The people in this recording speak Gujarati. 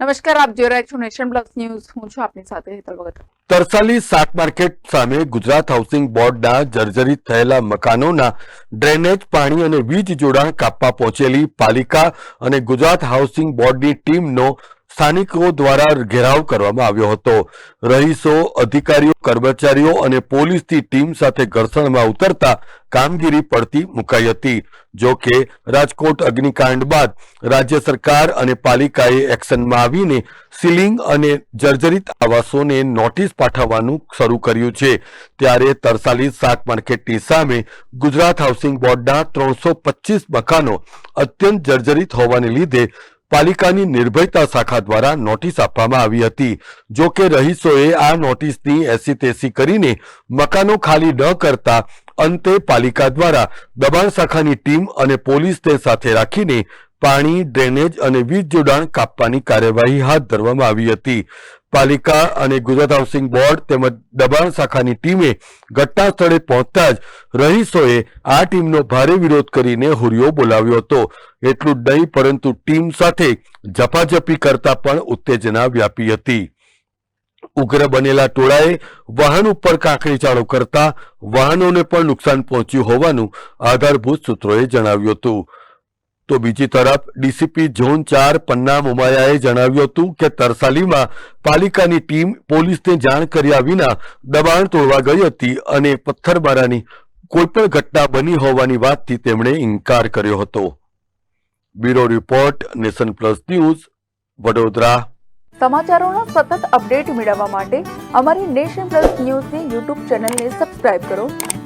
નમસ્કાર, આપ જોઈ રહ્યા છો નેશન પ્લસ ન્યૂઝ. હું છું આપની સાથે હેતલ ભગત. તરસાલી શાક માર્કેટ સામે ગુજરાત હાઉસિંગ બોર્ડના જર્જરિત થયેલા મકાનોના ડ્રેનેજ પાણી અને વીજ જોડાણ કાપવા પહોંચેલી પાલિકા અને ગુજરાત હાઉસિંગ બોર્ડની ટીમનો સ્થાનિકો દ્વારા ઘેરાવ કરવામાં આવ્યો હતો. રહીશો, અધિકારીઓ, કર્મચારીઓ અને પોલીસની ટીમ સાથે ઘર્ષણમાં ઉતરતા કામગીરી પડતી મુકાઈ હતી. જો કે, રાજકોટ અગ્નિકાંડ બાદ રાજ્ય સરકાર અને પાલિકાએ એક્શનમાં આવીને સીલિંગ અને જર્જરિત આવાસોને નોટિસ પાઠવવાનું શરૂ કર્યું છે. ત્યારે તરસાલી શાક માર્કેટની સામે ગુજરાત હાઉસિંગ બોર્ડના ત્રણસો મકાનો અત્યંત જર્જરિત હોવાને લીધે પાલિકાની નિર્ભયતા શાખા દ્વારા નોટિસ આપવામાં આવી હતી. જો કે રહીશોએ આ નોટિસની એસી તેસી કરીને મકાનો ખાલી ન કરતા અંતે પાલિકા દ્વારા દબાણ શાખાની ટીમ અને પોલીસને સાથે રાખીને પાણી, ડ્રેનેજ અને વીજ જોડાણ કાપવાની કાર્યવાહી હાથ ધરવામાં આવી હતી. પાલિકા અને ગુજરાત હાઉસિંગ બોર્ડ તેમજ દબાણ શાખાની ટીમે ઘટના સ્થળે પહોંચતા જ રહીશોએ આ ટીમનો ભારે વિરોધ કરીને હુરિયો બોલાવ્યો હતો. એટલું નહીં, પરંતુ ટીમ સાથે ઝપાઝપી કરતા પણ ઉત્તેજના વ્યાપી હતી. ઉગ્ર બનેલા ટોળાએ વાહન ઉપર કાંકરી ચાળો કરતા વાહનોને પણ નુકસાન પહોંચ્યું હોવાનું આધારભૂત સૂત્રોએ જણાવ્યું હતું. તો બીજી તરફ ડીસીપી ઝોન ચાર પન્ના મોમાયાએ જણાવ્યું હતું કે તરસાલીમાં પાલિકાની ટીમ પોલીસને જાણ કર્યા વિના દબાણ તોડવા ગઈ હતી અને પથ્થરમારાની કોઈપણ ઘટના બની હોવાની વાતથી તેમણે ઇનકાર કર્યો હતો. Bureau report, Nation Plus News, Vadodara. સમાચારોનો સતત અપડેટ મેળવવા માટે અમારી નેશન પ્લસ ન્યૂઝની યુટ્યુબ ચેનલને સબસ્ક્રાઇબ કરો.